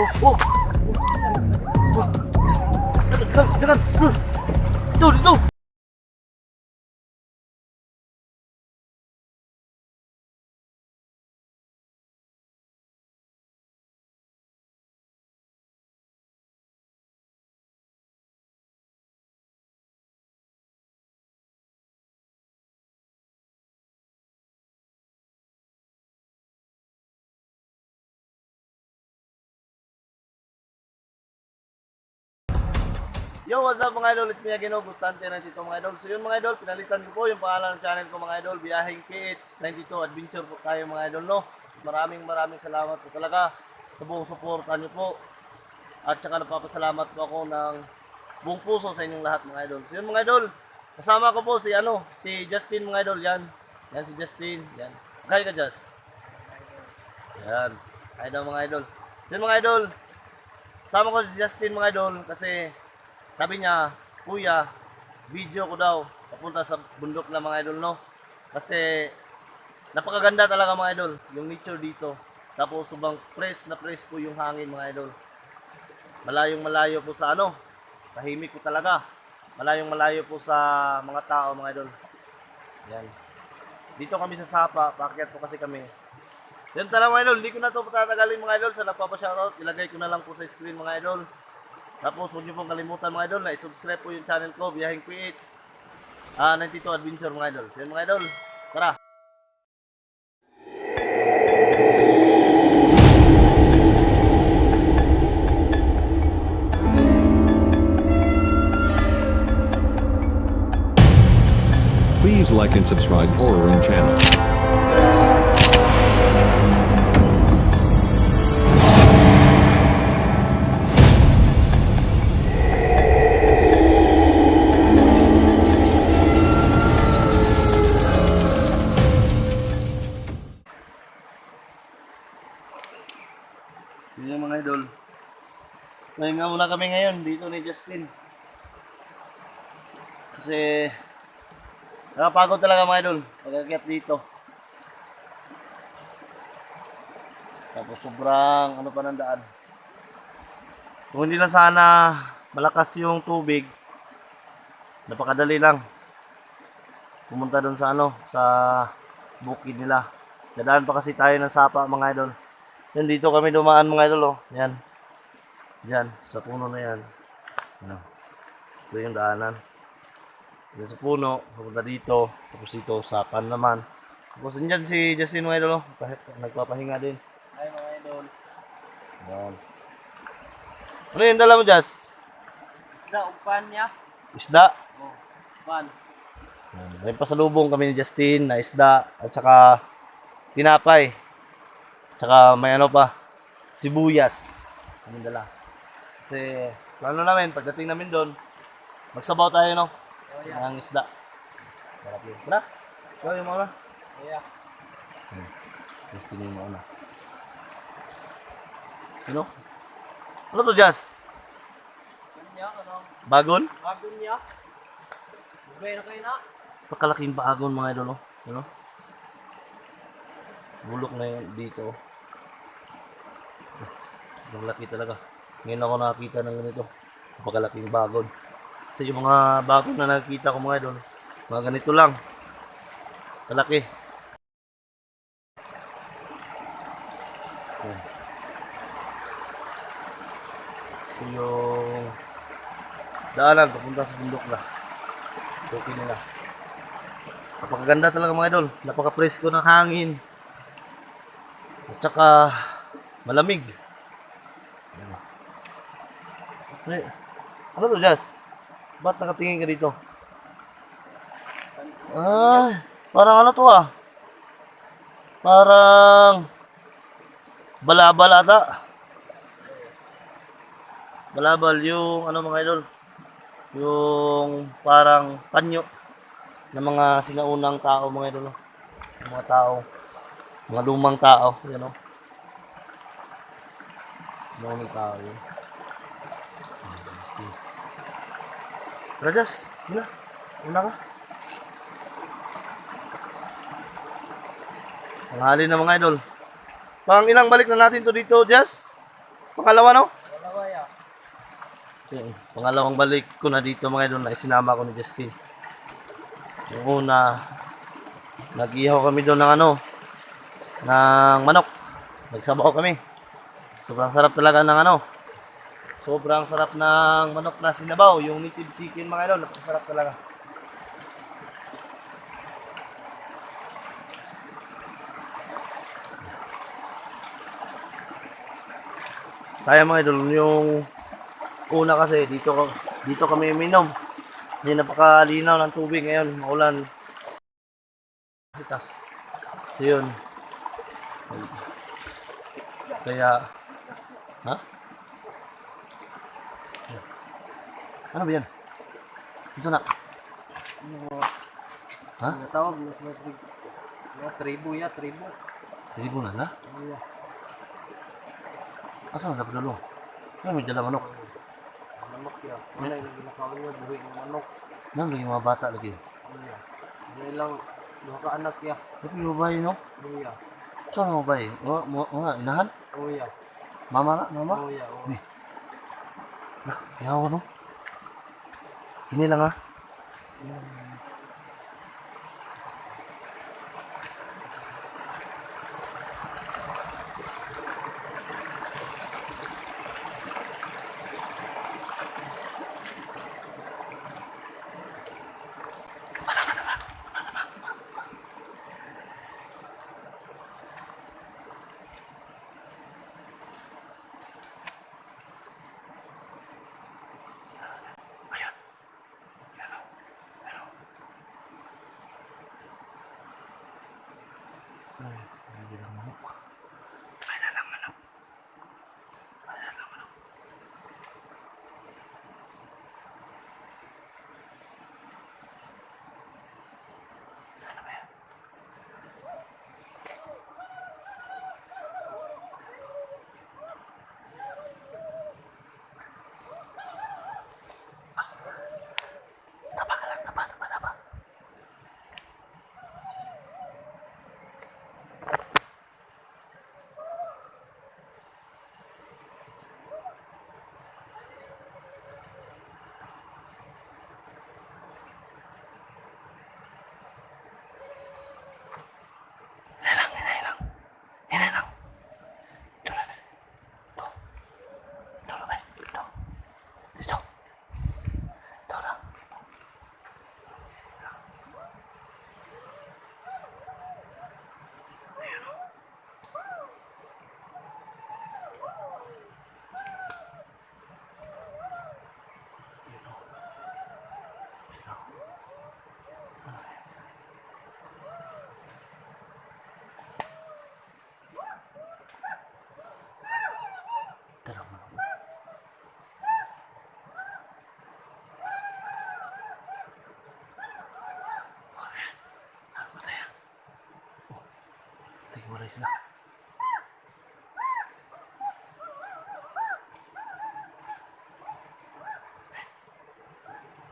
Oh! Oh! Dekat, dekat! Dito, dito! Yo, what's up mga idol? It's me again, Augustante na dito mga idol. So yun mga idol, pinalitan ko po yung pangalan ng channel ko mga idol, Biyahing PH92 Adventure po tayo mga idol, no? Maraming maraming salamat po talaga sa buong suporta niyo po. At saka napapasalamat po ako ng buong puso sa inyong lahat mga idol. So yun mga idol, kasama ko po si ano, si Justin mga idol, yan. Yan si Justin, yan. Kaya ka Just. Yan. Daw mga idol. Yun mga idol, kasama ko si Justin mga idol kasi sabi niya, kuya, video ko daw papunta sa bundok na mga idol, no? Kasi napakaganda talaga mga idol, yung nature dito. Tapos subang fresh na fresh po yung hangin mga idol. Malayong malayo po sa ano, tahimik po talaga. Malayong malayo po sa mga tao mga idol. Yan. Dito kami sa Sapa, paakyat po kasi kami. Yan talaga mga idol, hindi ko na to patatagalin mga idol sa nagpapashoutout. Ilagay ko na lang po sa screen mga idol. Tapos huwag niyo pong kalimutan mga idol na i-subscribe po yung channel ko, Biyahing PH. Ah, 92 Adventure mga idol. Yun mga idol, tara! Please like and subscribe Horror Room channel. Muna kami ngayon dito ni Justin. Kasi nakapagod talaga mga idol pagkakyat dito. Tapos sobrang ano pa ng daan. Kung hindi lang sana malakas yung tubig, napakadali lang. Pumunta doon sa ano, sa bukid nila. Dadaan pa kasi tayo ng sapa mga idol. Yan dito kami dumaan mga idol oh. Yan. Diyan, sa puno na yan. Ano. Ito yung daanan. Yan sa puno, pupunta dito. Tapos dito, sapan naman. Tapos dyan si Justin mga idol. Pah- Nagpapahinga din. Ay mga idol. Yan. Ano yung dala mo, Jess? Isda upan niya. Isda. Oh, upan. May pasalubong kami ni Justin na isda at saka tinapay. Tsaka may ano pa, sibuyas. Kami dala. Kasi plano namin, pagdating namin doon, magsabaw tayo, no? Oh, yeah. Ng isda. Sarap yun. Tara, ikaw yung mauna. Yeah. Justin yung mauna. Sino? Ano to, Jazz? Ano? Bagon? Bagon niya. Na kayo na. Pakalaking bagon mga idol, no? Ano? Bulok na yun dito. Ang laki talaga. Ngayon ako nakakita ng ganito. Napakalaking bagon. Kasi yung mga bagon na nakikita ko mga idol, mga ganito lang. Kalaki. Yan. Ito yung daanan papunta sa bundok na. Okay nila. Napakaganda talaga mga idol. Napaka-presko ng hangin. At saka malamig. Ay, ano to, Jazz? Ba't nakatingin ka dito? Ay, parang ano to ah? Parang balabal ata. Balabal yung ano mga idol. Yung parang panyo ng mga sinaunang tao mga idol. mga tao. Mga lumang tao. Yan o. Lumang tao yun. Rajas, una. Una ka. Ang hali na mga idol. Pang ilang balik na natin to dito, Jazz? Pangalawa, no? Dalawa ya. Yung pangalawang balik ko na dito mga idol na isinama ko ni Justin. Yung una, nag-ihaw kami doon ng ano, ng manok. Nagsabaw kami. Sobrang sarap talaga ng ano. Sobrang sarap ng manok na sinabaw. Yung native chicken mga idol, napakasarap talaga. Kaya mga idol, yung una kasi dito dito kami uminom. Hindi napakalinaw ng tubig ngayon, maulan. Itas. So yun. Kaya Ha? Ano ba yan? Ito na. Ha? Ano tawag? Mga tribo ya, tribo. Hindi mo na na? Ano ya? Asa na dapat dalo? Ano may dala manok? Manok ya. Ano yung ginakaw niya, buhay ng manok. Ano lagi mga bata lagi? Ano ya? Ano lang, duha ka anak ya. Tapi yung babae no? Ano ya? Saan ang babae? Mga, mga, mga inahan? Oh ya. Mama na? Mama? Oh ya. Oh. Nah, yawa no? Ini lang ah.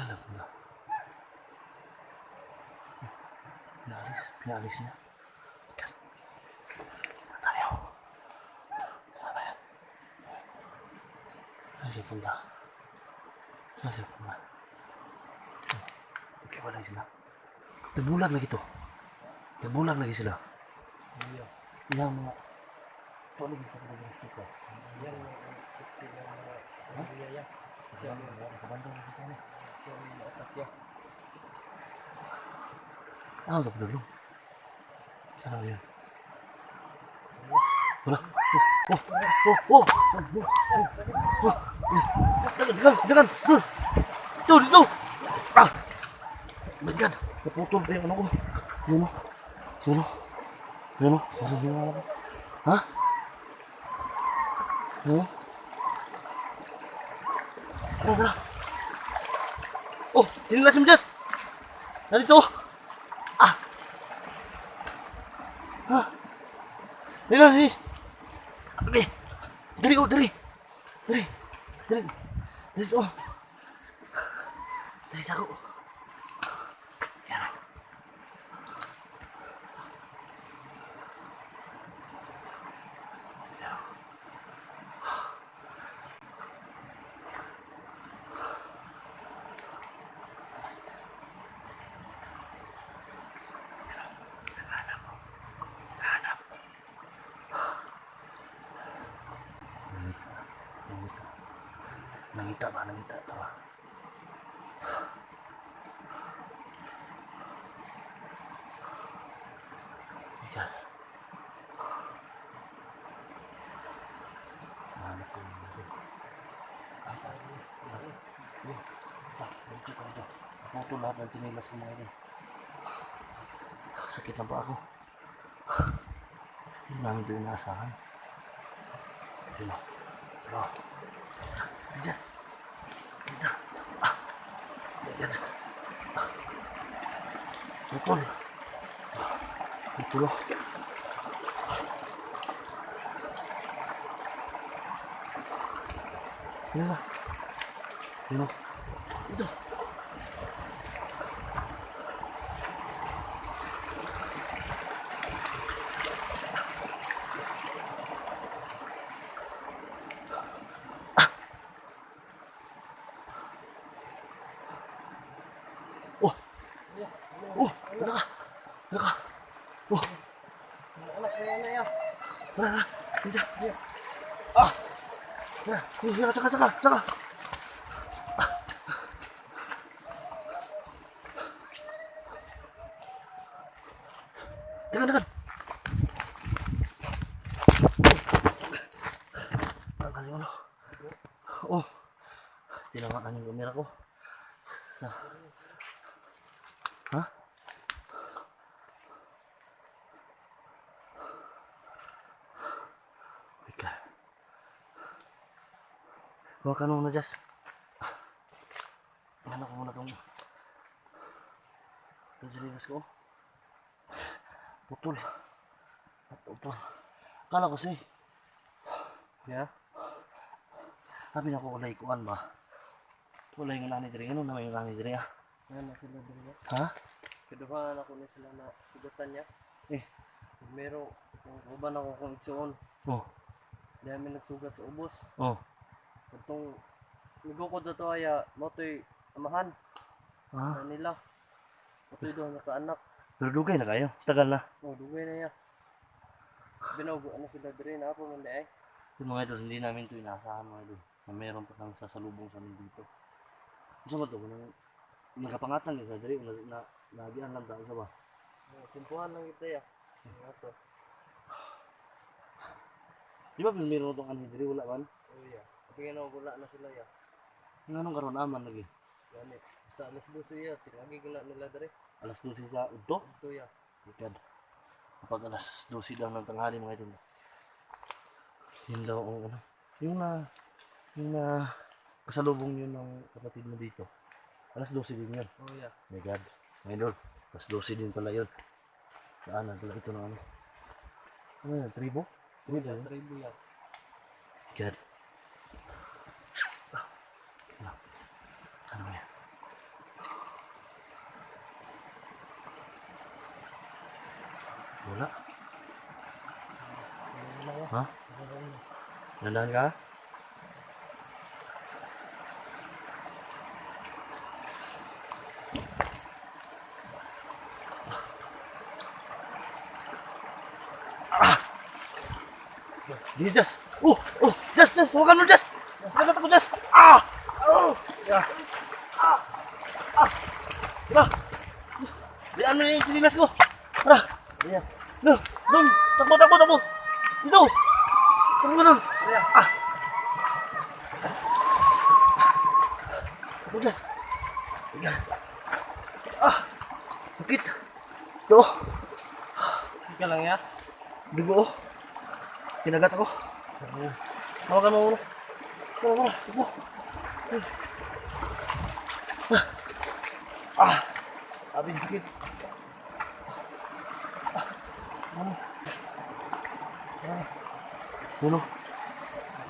Lalak na. Pinalis. Pinalis niya. Tayo. Ano ba yan? Saan siya punta? Saan siya punta? Nagkiwalay sila. Nabulag lagi to. Nabulag lagi sila. Yang mga... Paano gusto ko na ito? Yan ang safety ng mga pamilya ya. Siya ang mga kabandang na kita niya. Siya ang mga Ah, ito. Saan ako yan? Wala. Oh, oh, oh, oh. Dagan, dagan, dagan. Dito, dito. Ah. My God. Naputol pa yung ano ko. Yun o. Yun. Ano ano? Ha? Yun o. Tara, tara. Oh, tinilas yung Diyos. Narito. Ah. Ah. Dali, dali. Dali. Ka dito. Naputo lahat mga yun. Sakit na ba ako? Hindi namin ito inaasahan. Ayun. Diyan. Putol. Putol o. Ayun na. Ayun o. Dito. Oh. Oh, wala ka. Wala ka. Oh. Anak na yan. Wala ka. Diyan. Ah. Wala. Saka, saka, saka. Jangan, jangan. Ang galing ano. Oh. Tinamaan yung kamera ko. Sa. Huwag ka nung na-just. Ano ko muna itong... Siligas ko. Putol. Putol. Kala ko si. Yeah? Sabi na ko kulay kuan ba? Kulay ng nani diri. Ano naman yung nani diri ah? Yan na sila dito. Ha? Kiduhaan ako ni sila na sugatan niya. Eh. Meron, uban ako kung itsuon. Oh. May nagsugat sa ubos. Oh. Itong nagukod na to ay motoy amahan Ah. na nila. Motoy doon nakaanak. Pero dugay na kayo. Tagal na. Oh, dugay na yan. Binaugo na sila diri na ako man eh. Yung mga idol, hindi namin ito inaasahan mga idol. Na meron pa kang sasalubong sa amin dito. Gusto mo ito? Nang, nagkapangatan ka sa diri. Na, na, nabihan lang tao sa ba? Oh, Simpuhan lang kita ya. Ito. Di ba meron itong ano diri? Wala man? Oh yeah. Kapag wala na sila ya. Yung anong karoon aman lagi? Gani. Basta alas 12 ya. Tinagi gila nila diri. Alas 12 sa udto? Ito ya. Ikad. Kapag alas 12 daw ng tanghali mga idol. Yun daw ang ano. Yung na, yung na, kasalubong yun ng kapatid mo dito. Alas 12 din yun. Oh yeah. My God. Mga idol. Alas 12 din pala yun. Daanan pala ito ng ano. Ano yun? Tribo? Tribo? Tribo ya. My God. Ah. Ano? Ano ba yan? Wala. Ha? Nandahan ka? Ah! Just! Oh! Oh! Just! Just! Huwag nun, Just! Nagat ako, Just! Ah! Oh! Yeah. Tara! Di ano yung sinilas ko? Tara! Yeah. No! Dong! Takbo, takbo, takbo! Dito! Takbo nun! Yeah. Ah! Bugas! Ayan. Ah! Sakit! Ito! Ika lang ya. Dugo! Kinagat ako! Hawakan mo muna! Tara, tara! Takbo! Ah! Ah! Sabi, sakit! Ah! Ano? Ah! Ano?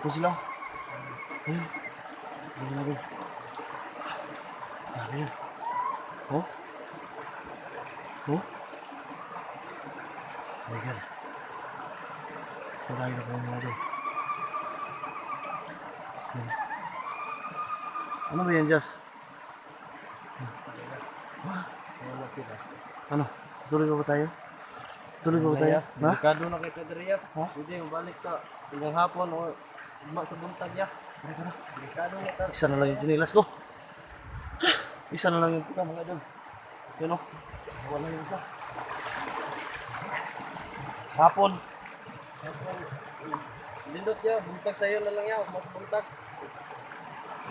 Ito sila. Ayun. Ayun natin. Yun. Oh? Oh? Oh my God. Na natin. Ayun. Ano ba yan, Jess? Wala kita. Ano? Tuloy ba ba tayo? Tuloy ba ba tayo? Ha? Delikado na kita diri ya. Ha? Hindi balik ka. Ilang hapon o sa buntag ya. Isa na lang yung chinilas ko. Isa na lang yung puta mga idol. Yun o. Wala yung isa. Hapon. Lindot niya, buntag sa'yo na lang yan, mas buntag.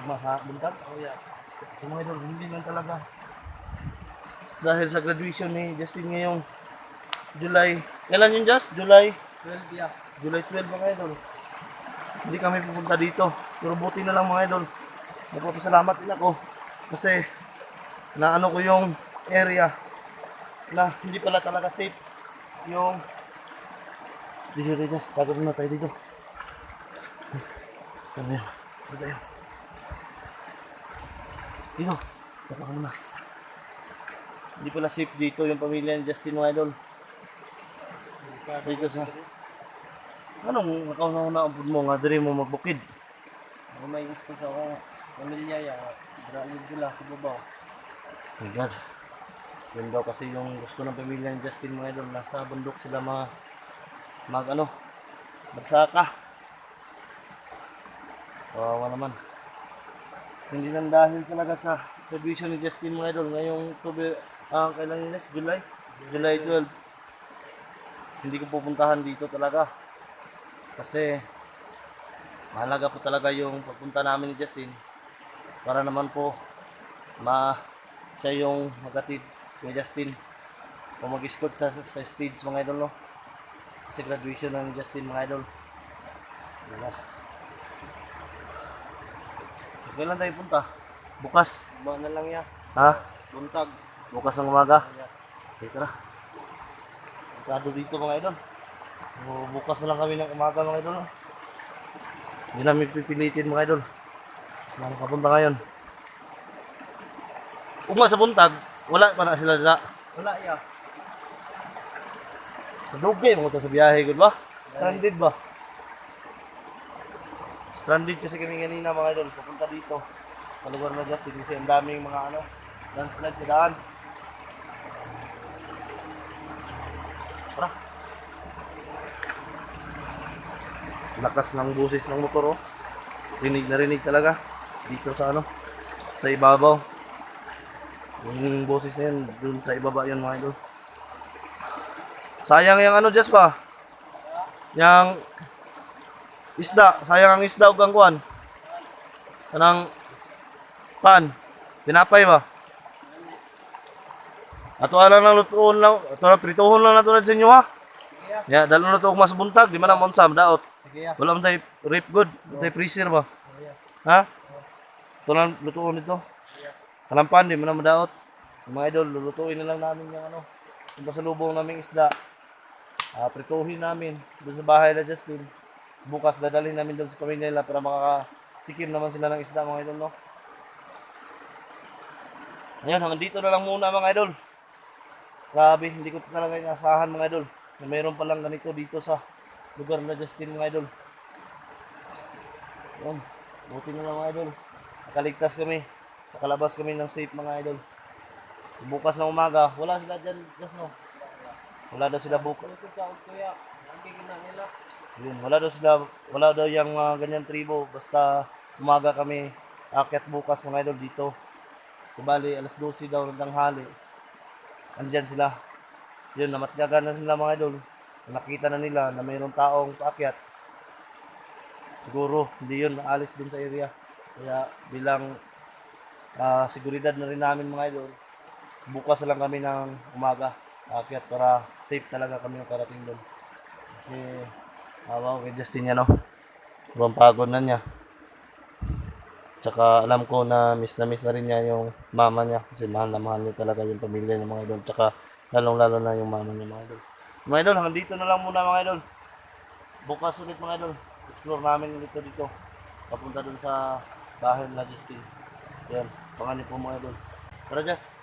Mas buntag. Oh, yeah. Yung mga idol, hindi lang talaga. Dahil sa graduation ni Justin ngayong July. Kailan yun, Just? July? 12 ya. July 12 mga idol. Hindi kami pupunta dito. Pero buti na lang mga idol. Nagpapasalamat din ako. Kasi naano ko yung area na hindi pala talaga safe. Yung dito dito tago muna tayo dito. Ano yan? Dito tayo dito. Tago ka muna. Hindi pala safe dito yung pamilya ni Justin mga idol. Dito sa Anong nakauna ang mo nga? Diri mo magbukid? Ako may gusto sa akong pamilya ya, dralid sila sa babaw. God. Yun daw kasi yung gusto ng pamilya ni Justin mga idol. Nasa bundok sila mga mag ano, magsaka. Kawawa naman. Hindi lang dahil talaga sa graduation ni Justin mga idol. Ngayong October, ah, kailan yun? July? July 12. Hindi ko pupuntahan dito talaga. Kasi mahalaga po talaga yung pagpunta namin ni Justin para naman po ma siya yung magatid ni Justin. O mag-escort sa, sa stage mga idol no? Sa graduation ng Justin mga idol. Wala kailan tayo punta? bukas. Ba na lang ya, ha? buntag. bukas ng umaga. Okay tara. Masyado dito mga idol. O, bukas na lang kami ng umaga mga idol no? hindi namin pipilitin mga idol. Saan kapunta ngayon nga sa buntag wala pa na sila na Wala ya. Nadugay mo to sa biyahe, good ba? Stranded ba? Stranded kasi kami kanina mga idol, papunta dito. Sa lugar na Justin kasi ang daming mga ano, landslide sa daan. Tara. Lakas ng busis ng motor oh. Rinig na rinig talaga. Dito sa ano, sa ibabaw. Yung boses na yan, dun sa ibaba yan mga idol. Sayang yung ano, Jess pa. Yang isda. Sayang ang isda ug ang kuan. Kanang pan. Tinapay ba? Ato ala lang lutuon lang. Ato na prituhon lang nato sa inyo ha. Ya, dalo na to mas buntag, di man ang unsam daot. Ya. Wala man tay rip good, tay freezer ba? Ha? Ito lang lutuon nito. Kalampan, di man na madaot. Mga idol, lulutuin na lang namin yung ano, yung pasalubong naming isda. Ah, prituhin namin doon sa bahay na Justin. Bukas dadalhin namin doon sa pamilya nila para makakatikim naman sila ng isda mga idol, no? Ayun, hanggang dito na lang muna mga idol. Grabe, hindi ko talaga inasahan mga idol. Na mayroon palang ganito dito sa lugar na Justin mga idol. Ayun, buti na lang mga idol. Nakaligtas kami. Nakalabas kami ng safe mga idol. Bukas ng umaga, wala sila dyan. Just, no? Wala daw sila bukas. Yun, wala daw sila, wala daw yung mga ganyan tribo. Basta umaga kami, akyat bukas mga idol dito. Kubali, alas 12 daw ng tanghali. Andyan sila. Yun, namatyagan na sila mga idol. Nakita na nila na mayroong taong paakyat. Siguro, hindi yun maalis dun sa area. Kaya bilang ah, seguridad na rin namin mga idol, bukas lang kami ng umaga aakyat para safe talaga kami yung karating doon. Kasi, awa ko kay Justin niya, no? Sobrang pagod na niya. Tsaka alam ko na miss na miss na rin niya yung mama niya kasi mahal na mahal niya talaga yung pamilya ng mga idol. Tsaka lalong lalo na yung mama niya mga idol. Mga idol, hanggang dito na lang muna mga idol. Bukas ulit mga idol. Explore namin dito dito. Papunta dun sa bahay na Justin. Yan, pangalan po mga idol. Tara Just.